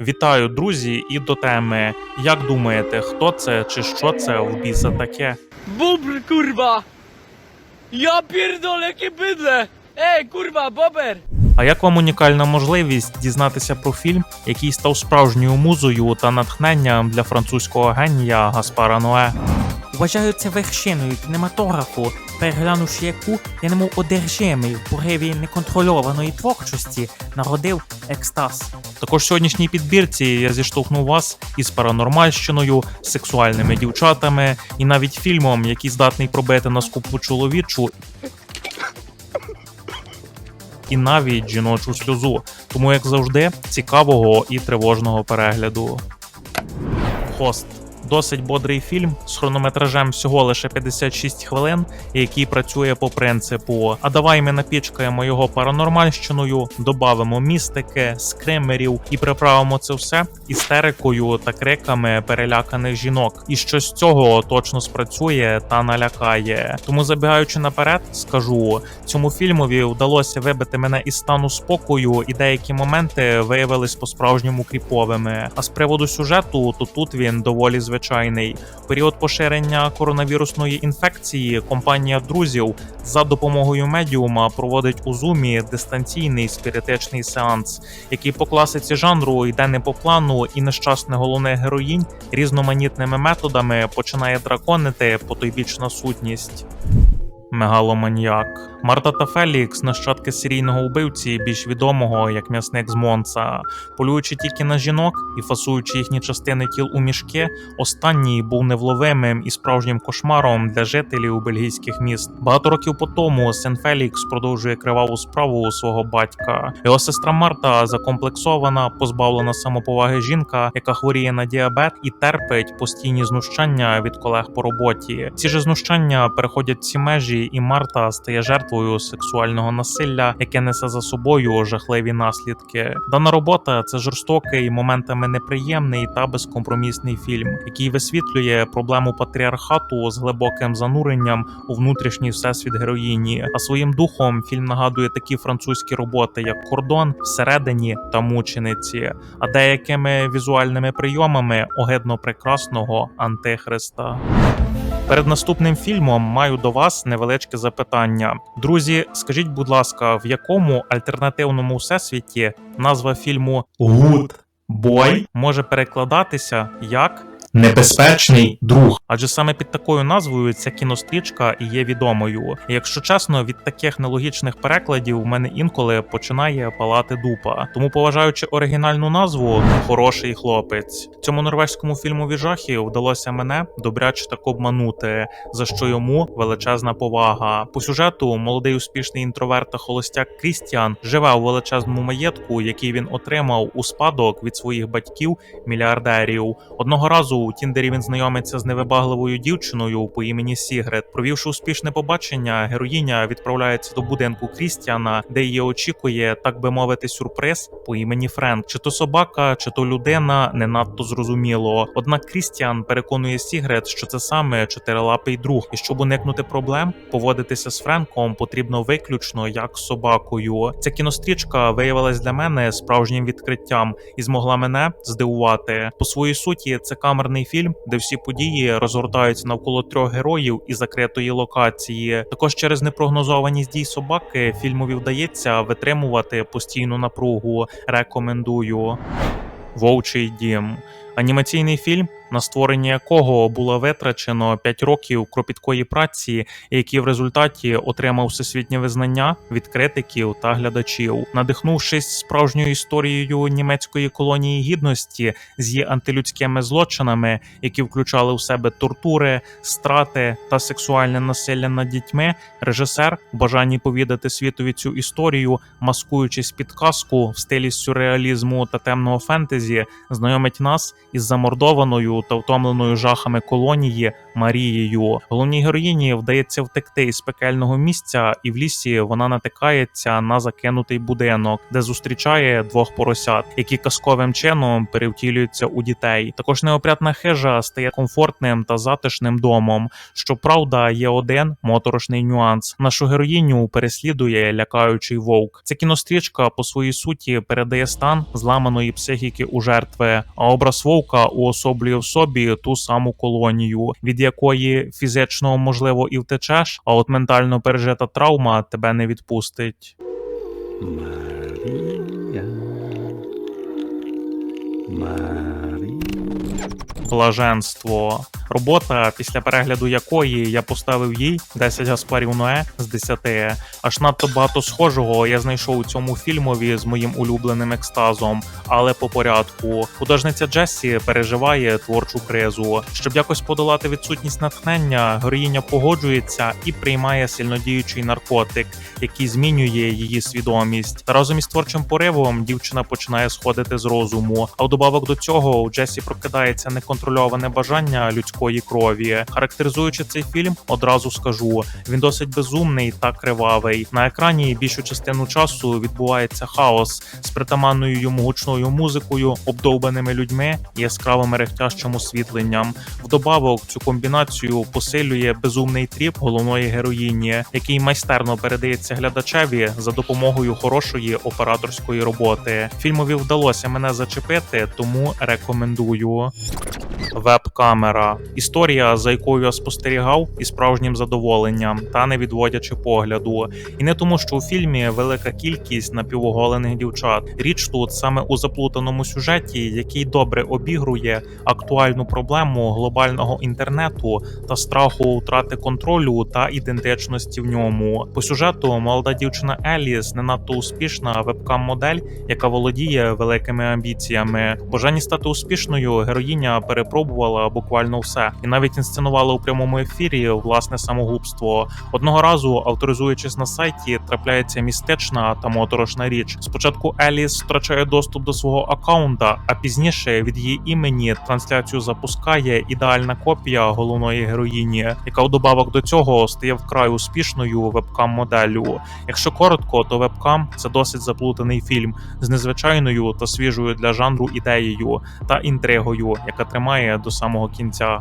Вітаю, друзі, і до теми. Як думаєте, хто це чи що це в біса таке? Бубр, курва! Я пірдолеки jakie Ей, курва, бобер! А як вам унікальна можливість дізнатися про фільм, який став справжньою музою та натхненням для французького генія Гаспара Ное? Вважаю це вершиною кінематографу, переглянувши яку я немов одержимий в пориві неконтрольованої творчості, народив екстаз. Також в сьогоднішній підбірці я зіштовхнув вас із паранормальщиною, сексуальними дівчатами і навіть фільмом, який здатний пробити на скупу чоловічу. І навіть жіночу сльозу. Тому, як завжди, цікавого і тривожного перегляду. Хост. Досить бодрий фільм з хронометражем всього лише 56 хвилин, який працює по принципу: а давай ми напічкаємо його паранормальщиною, добавимо містики, скримерів і приправимо це все істерикою та криками переляканих жінок. І що з цього точно спрацює та налякає. Тому забігаючи наперед, скажу цьому фільмові вдалося вибити мене із стану спокою, і деякі моменти виявились по-справжньому кріповими. А з приводу сюжету, то тут він доволі звичайний. В період поширення коронавірусної інфекції компанія друзів за допомогою медіума проводить у зумі дистанційний спіритичний сеанс, який по класиці жанру йде не по плану, і нещасне головне героїнь різноманітними методами починає драконити потойбічна сутність. Мегаломаніак Марта та Фелікс, нащадки серійного вбивці, більш відомого як м'ясник з Монца, полюючи тільки на жінок і фасуючи їхні частини тіл у мішки, останній був невловимим і справжнім кошмаром для жителів бельгійських міст. Багато років по тому син Фелікс продовжує криваву справу свого батька. Його сестра Марта закомплексована, позбавлена самоповаги жінка, яка хворіє на діабет і терпить постійні знущання від колег по роботі. Ці ж знущання переходять всі межі, і Марта стає жертвою сексуального насилля, яке несе за собою жахливі наслідки. Дана робота це жорстокий, моментами неприємний та безкомпромісний фільм, який висвітлює проблему патріархату з глибоким зануренням у внутрішній всесвіт героїні. А своїм духом фільм нагадує такі французькі роботи, як кордон всередині та мучениці, а деякими візуальними прийомами огидно прекрасного антихриста. Перед наступним фільмом маю до вас невеличке запитання. Друзі, скажіть, будь ласка, в якому альтернативному всесвіті назва фільму Good Boy може перекладатися як Небезпечний друг, адже саме під такою назвою ця кінострічка і є відомою. Якщо чесно, від таких нелогічних перекладів у мене інколи починає палати дупа. Тому, поважаючи оригінальну назву, хороший хлопець. Цьому норвезькому фільмові жахів вдалося мене добряче так обманути, за що йому величезна повага. По сюжету молодий успішний інтроверт та холостяк Крістіан живе у величезному маєтку, який він отримав у спадок від своїх батьків мільярдерів. Одного разу у Тіндері він знайомиться з невибагливою дівчиною по імені Сігрет. Провівши успішне побачення, героїня відправляється до будинку Крістіана, де її очікує, так би мовити, сюрприз по імені Френк. Чи то собака, чи то людина не надто зрозуміло. Однак Крістіан переконує Сігрет, що це саме чотирилапий друг, і щоб уникнути проблем, поводитися з Френком потрібно виключно як собакою. Ця кінострічка виявилась для мене справжнім відкриттям і змогла мене здивувати. По своїй суті, це камерний фільм, де всі події розгортаються навколо трьох героїв і закритої локації. Також через непрогнозованість дій собаки фільмові вдається витримувати постійну напругу. Рекомендую. Вовчий дім. Анімаційний фільм, на створення якого було витрачено 5 років кропіткої праці, який в результаті отримав всесвітнє визнання від критиків та глядачів, надихнувшись справжньою історією німецької колонії гідності з її антилюдськими злочинами, які включали в себе тортури, страти та сексуальне насилля над дітьми. Режисер в бажанні повідати світові цю історію, маскуючись під казку в стилі сюрреалізму та темного фентезі, знайомить нас із замордованою та втомленою жахами колонії Марією. Головній героїні вдається втекти із пекельного місця, і в лісі вона натикається на закинутий будинок, де зустрічає двох поросят, які казковим чином перевтілюються у дітей. Також неопрятна хижа стає комфортним та затишним домом. Щоправда, є один моторошний нюанс. Нашу героїню переслідує лякаючий вовк. Ця кінострічка по своїй суті передає стан зламаної психіки у жертви, а образ вовка уособлює в собі ту саму колонію, від якої фізично можливо і втечеш, а от ментально пережита травма тебе не відпустить. Марія. Марія. Блаженство. Робота, після перегляду якої я поставив їй 10 Гаспарів Ное з 10. Аж надто багато схожого я знайшов у цьому фільмові з моїм улюбленим екстазом, але по порядку. Художниця Джессі переживає творчу кризу. Щоб якось подолати відсутність натхнення, героїня погоджується і приймає сильнодіючий наркотик, який змінює її свідомість. Та разом із творчим поривом дівчина починає сходити з розуму. А вдобавок до цього у Джесі прокидається неконтрольоване бажання людської крові. Характеризуючи цей фільм, одразу скажу: він досить безумний та кривавий. На екрані більшу частину часу відбувається хаос з притаманною йому гучною музикою, обдовбаними людьми яскравим мерехтящим освітленням. Вдобавок цю комбінацію посилює безумний тріп головної героїні, який майстерно передається глядачеві за допомогою хорошої операторської роботи. Фільмові вдалося мене зачепити, тому рекомендую. Веб-камера історія, за якою я спостерігав із справжнім задоволенням та не відводячи погляду. І не тому, що у фільмі велика кількість напівоголених дівчат. Річ тут саме у заплутаному сюжеті, який добре обігрує актуальну проблему глобального інтернету та страху втрати контролю та ідентичності в ньому. По сюжету молода дівчина Еліс не надто успішна вебкам-модель, яка володіє великими амбіціями. В Бажанні стати успішною героїня перепробувала буквально все і навіть інсценувала у прямому ефірі власне самогубство. Одного разу, авторизуючись на сайті, трапляється містична та моторошна річ. Спочатку Еліс втрачає доступ до свого акаунта, а пізніше від її імені трансляцію запускає ідеальна копія головної героїні, яка вдобавок до цього стає вкрай успішною вебкам-моделлю. Якщо коротко, то вебкам це досить заплутаний фільм з незвичайною та свіжою для жанру ідеєю та інтригою, яка тримає до самого кінця.